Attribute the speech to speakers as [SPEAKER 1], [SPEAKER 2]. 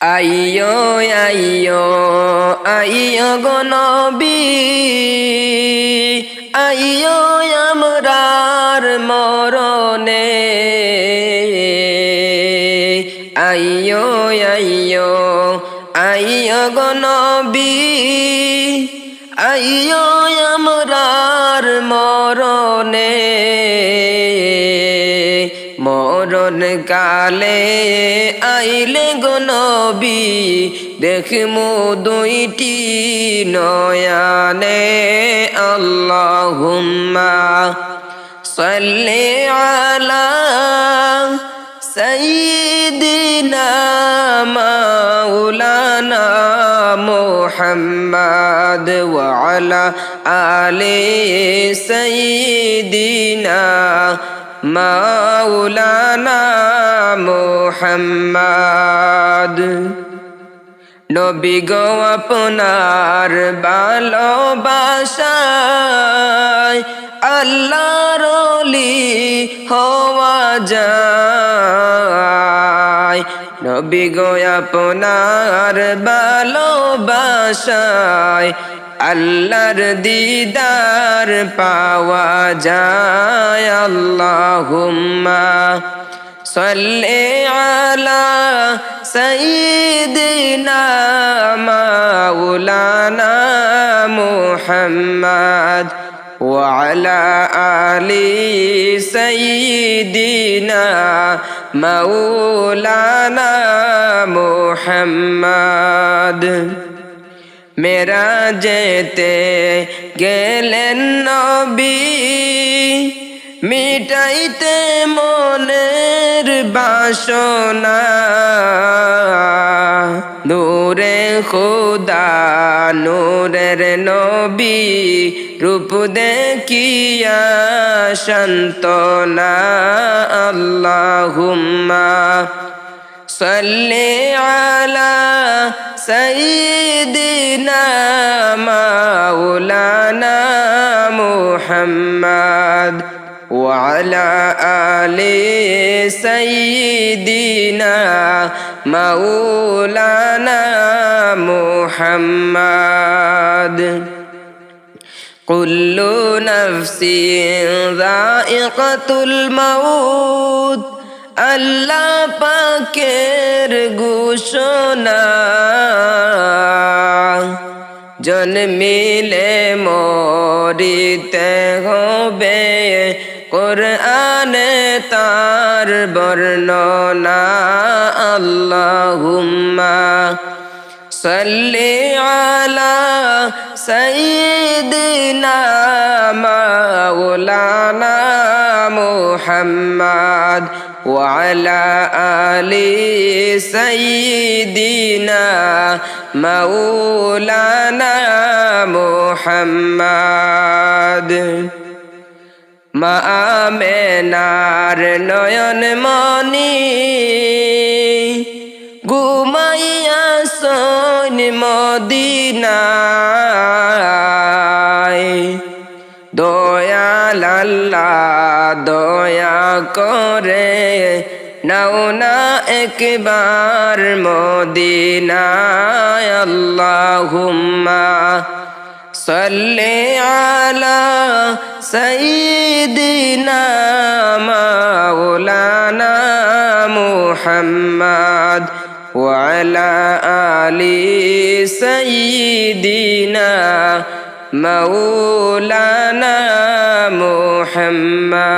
[SPEAKER 1] আইয়ো আইয়ো আইয়ো গো আইয়ো আমরার মরণে আইয়ো আইয়ো আইয়ো গো আইয়ো আমরার মরণে মরণ কালে আইলে গো নবী, দেখমু দুইটি নয়ানে, আল্লাহুম্মা সাল্লি আলা সাইয়্যিদিনা মাওলানা ওয়া আলা আলি সাইয়্যিদিনা মাওলানা মুহাম্মদ। নবী গো আপনার ভালোবাসায় আল্লাহর অলি হওয়া যায়। নবী গো আপনার ভালোবাসায় আল্লাহর দিদার পাওয়া যায় আল্লাহুম্মা সাল্লি আলা সাইয়্যিদিনা মাওলানা মুহাম্মদ وعلى آل سيدنا مولانا محمد মেরা যেতে গেলেন নবী। মিটাইতে মনের বাসনা। নূরে খুদা নূরের নবী, রূপ দেখিয়া সন্তনা আল্লাহুম্মা صل على سيدنا مولانا محمد وعلى آل سيدنا مولانا محمد. كل نفس ذائقة الموت. আল্লাহ পাকের ঘোষণা। জন্মিলে মরিতে হবে কোরআনে তার বর্ণনা। আল্লাহুম্মা সাল্লি আলা সাইয়্যিদিনা মাওলানা মুহাম্মদ। وعلى آل سيدنا مولانا محمد মা আমেনার নয়ন মনি ঘুমাইয়া সৈন মদিনায় করে। নাও না একবার মদিনায়, আল্লাহুম্মা সাল্লি আলা সাইয়্যিদিনা মাওলানা মুহাম্মদ ওয়া আলা আলি সাইয়্যিদিনা مولانا محمد.